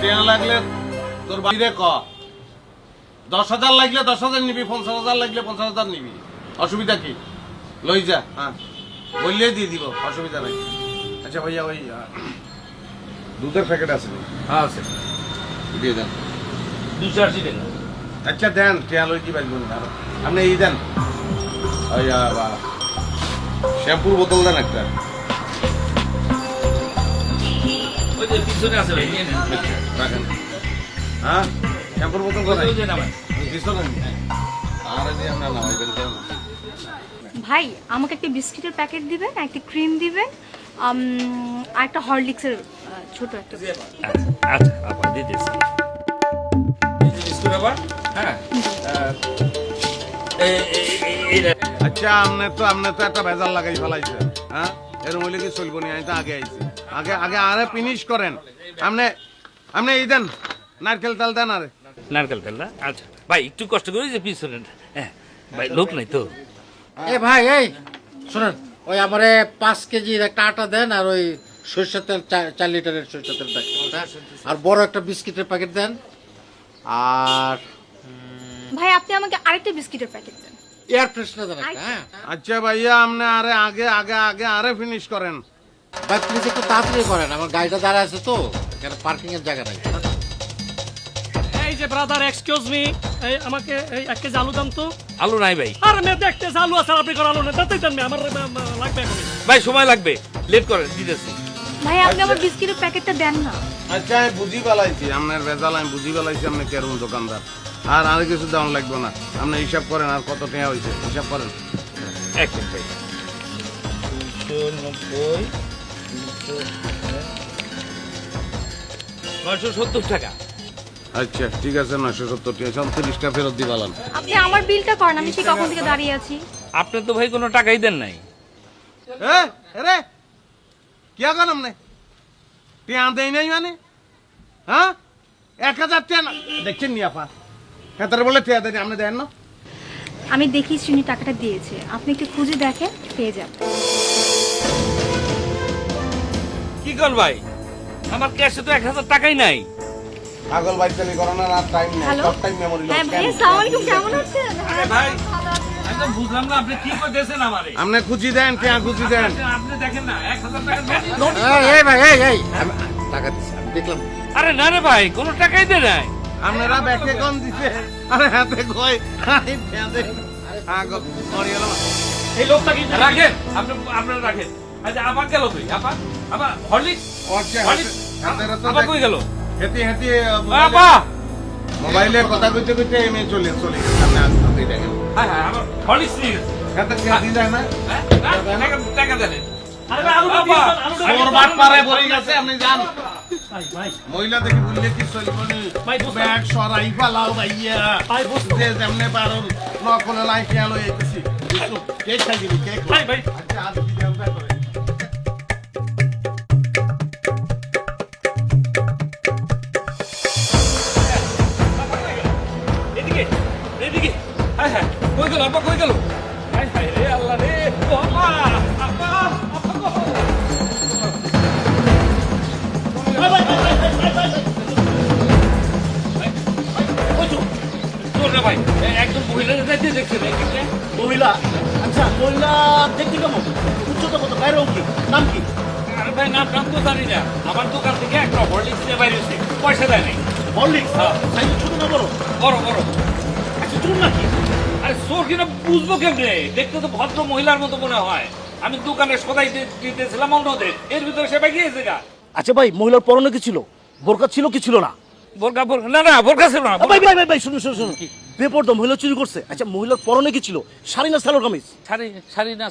টেয়া লাগলে তোর ক। দশ হাজার লাগলে দশ হাজার নিবি পঞ্চাশ হাজার লাগলে পঞ্চাশ হাজার নিবি। অসুবিধা কি? লই যা। হ্যাঁ। দিয়ে দিব অসুবিধা নাই। আচ্ছা ভাইয়া ওই দুধের প্যাকেট আছে হ্যাঁ আছে। দিয়ে দেন। দুশো আশি টাকা। আচ্ছা দেন টেয়া লই কি আপনি এই দেন। শ্যাম্পুর বোতল দেন একটা। ওই যে পিছনে আছে ভাই নিয়ে নেন। রাখেন। হ্যাঁ? শ্যাম্পুর বোতল কোথায়? ওই যে নামান। পিছনে? আর আমরা নামাইবেন কেন ভাই আমাকে একটা বিস্কিটের প্যাকেট দিবেন একটা ক্রিম দিবেন আর একটা হরলিক্সের ছোট একটা আচ্ছা আচ্ছা আপা দিতেছি এই বিস্কুট আবার? হ্যাঁ। আচ্ছা আমনে তো আমনে তো একটা ভেজাল লাগাই ফেলাইছে হ্যাঁ? এরম হইলে কি চলবো নি? আমি তো আগে আইছি। আগে আগে আরে ফিনিশ করেন। আমনে আমনে এই দেন নারকেল তেল দেন আরে। নারকেল তেল না? আচ্ছা। ভাই একটু কষ্ট করে যে পিছনে হ্যাঁ ভাই লোক নাই তো। এ ভাই এই শোনেন ওই আমারে পাঁচ কেজির একটা আটা দেন আর ওই সরষের তেল চার লিটারের সরষের তেল প্যাকেট হ্যাঁ? আর বড় একটা বিস্কিটের প্যাকেট দেন। আর ভাই আপনি আমাকে আরেকটা বিস্কিটের প্যাকেট দেন। এয়ার ফ্রেশনার দেন একটা হ্যাঁ। আচ্ছা ভাইয়া আমনে আরে আগে আগে আগে আরে ফিনিশ করেন। ভাই প্লিজ একটু তাড়াতাড়ি করেন আমার গাড়িটা দাঁড়া আছে তো এখানে পার্কিং এর জায়গা নাই এই যে ব্রাদার এক্সকিউজ মি এই আমাকে এই এক কেজি আলু দাম তো। আলু নাই ভাই। আর মে দেখতে আলু আছে আপনি করে আলু নেই তাতেই দেন মে, আমার লাগবে ভাই সময় লাগবে। লেট করেন দিতেছি। ভাই আপনি আমার বিস্কিটের প্যাকেটটা দেন না। আচ্ছা আমি বুঝি পেলাইছি আপনার ভেজাল আমি বুঝি পেলাইছি আপনি কেরম দোকানদার। আর আর কিছু দাম লাগবে না। আপনি হিসাব করেন আর কত টাকা হয়েছে হিসাব করেন। এক মিনিট দুশো নব্বই নয়শো সত্তর টাকা। আচ্ছা ঠিক আছে নয়শো সত্তর টাকা। চৌত্রিশটা ফেরত দিবালাম আপনি আমার বিলটা করেন আমি সেই কখন থেকে দাঁড়িয়ে আছি। আপনি তো ভাই কোনো টাকাই দেন নাই। এ রে কি এখন আপনি? টিয়া দেই নাই মানে? হ্যাঁ? এক হাজার টিয়া দেখছেন নি আপা? হ্যাঁ তারা বলে টিয়া দেয় আপনি দেন না। আমি দেখি শ্রীনি টাকাটা দিয়েছে। আপনি একটু খুঁজে দেখেন পেয়ে যাবেন। কি কর ভাই? আমার ক্যাশে তো এক হাজার টাকাই নাই। পাগল বাইচালি করানোর আর টাইম নেই। সব টাইম মেমোরি হ্যাঁ আলাইকুম কেমন আছেন? আরে ভাই তো বুঝলাম না আপনি কি করতেছেন আমারে? আপনি খুঁজি দেন টিয়া খুঁজি দেন। আপনি দেখেন না এক হাজার টাকা নোট এই, ভাই এই এই। টাকা দিচ্ছি আমি দেখলাম। আরে না রে ভাই কোনো টাকাই দে নাই। আপনারা ব্যাকে কোন দিছে আরে হাতে কই মরি গেল এই লোকটা কি রাখেন আপনি আপনারা রাখেন। আচ্ছা আবার গেল তুই আপা আবার হরলিক্স? আচ্ছা হরলিক্স? হাতের তো কই গেল? হেঁটে হেঁটে আপা! মোবাইলে কথা কইতে কইতে এমে চলে চলে গেছে আপনি আসতে দেখেন হ্যাঁ হ্যাঁ আবার হরলিক্স নিয়ে হাতে টিয়া দিন যায় না? হ্যাঁ? না, টাকা টাকা দেন। আরে দেন। বাট পারে পড়ে গেছে আপনি জান ভাই ভাই। মহিলা দেখি বললে কি চলবো নি? ভাই, বুঝতে- ব্যাগ সরাই পালাও ভাইয়া। ভাই, বুঝতে- যেমনে পারো নকলে লাই খেয়ালো এইতেছি কেক খাই দিবি কেক। ভাই ভাই। আচ্ছা একজন মহিলা দেখছেন মহিলা আচ্ছা মহিলা দেখতে কেমন উচ্চতা কত বাইরে কি নাম কি ভাই নাম নাম আমার দোকান থেকে একটা হরলিক্স নিয়ে বাইরে পয়সা দেয় নাই হরলিক্স হ্যাঁ। ছোট না বড় বড় বড় আচ্ছা চুন নাকি আরে চোর কিনা বুঝব কেমনে দেখতে তো ভদ্র মহিলার মতো মনে হয় আমি দোকানে সদাই দিতেছিলাম অন্যদের এর ভিতরে সে গিয়েছে গা আচ্ছা ভাই মহিলার পরনে কি ছিল বোরকা ছিল কি ছিল না বোরকা বোরকা না না বোরকা ছিল না ভাই ভাই ভাই ভাই শুনুন শুনুন শুনুন বেপরদা মহিলা চুরি করছে আচ্ছা মহিলার পরনে কি ছিল শাড়ি না সালোয়ার কামিজ শাড়ি শাড়ি না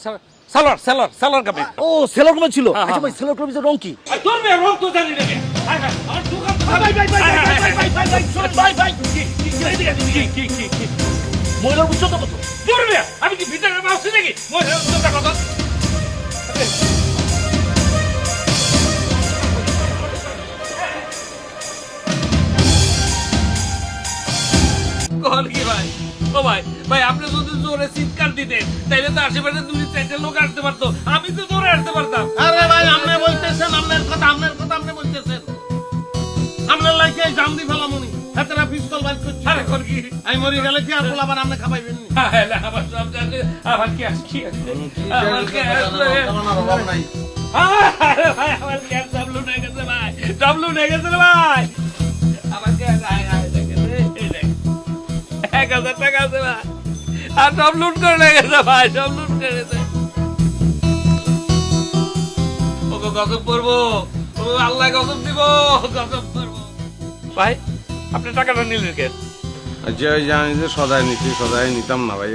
সালোয়ার সালোয়ার সালোয়ার কাপড় ও সেলোয়ার কামিজ ছিল হ্যাঁ, আচ্ছা হ্যাঁ। ভাই সেলোয়ার কামিজের রং কি তোর মেয়ে রং তো জানি না কে? হায় হায়, আমার দোকান তো- ভাই ভাই ভাই ভাই হায়, হায়, ভাই ভাই ভাই ভাই শুনুন ভাই ভাই কি, কি, কি, কি, কি, কি, কি? মহিলার উচ্চতা কত? আমি কি ভিতরে নাকি? উচ্চতা কত? কখন কি ভাই? ও ভাই ভাই, আপনি যদি জোরে চিৎকার দিতেন, তাইলে তো আশেপাশে দুই চারটে লোক আসতে পারতো। আমি তো আমি মরি গেলে কি আর পোলাবার আপনি খাবাইবেন? কি কি কি নাই কি কি এক হাজার টাকা আর করে গেছে ভাই করে ওকে গজব করব। ও আল্লাহ গজব দিব, গজব করব। ভাই, আপনি টাকাটা নিলেন কেন আচ্ছা ওই যে সদাই নিচ্ছি সদাই নিতাম না ভাই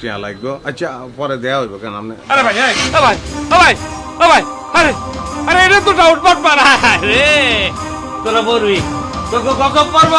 টিয়া লাগবে। আচ্ছা পরে দেয়া হইব কেন? আপনি আরে ভাই ভাই ভাই ভাই, আরে আরে, এটা তো ডাউট বাট মারা রে তোরা বলবি তোকে গজব পারব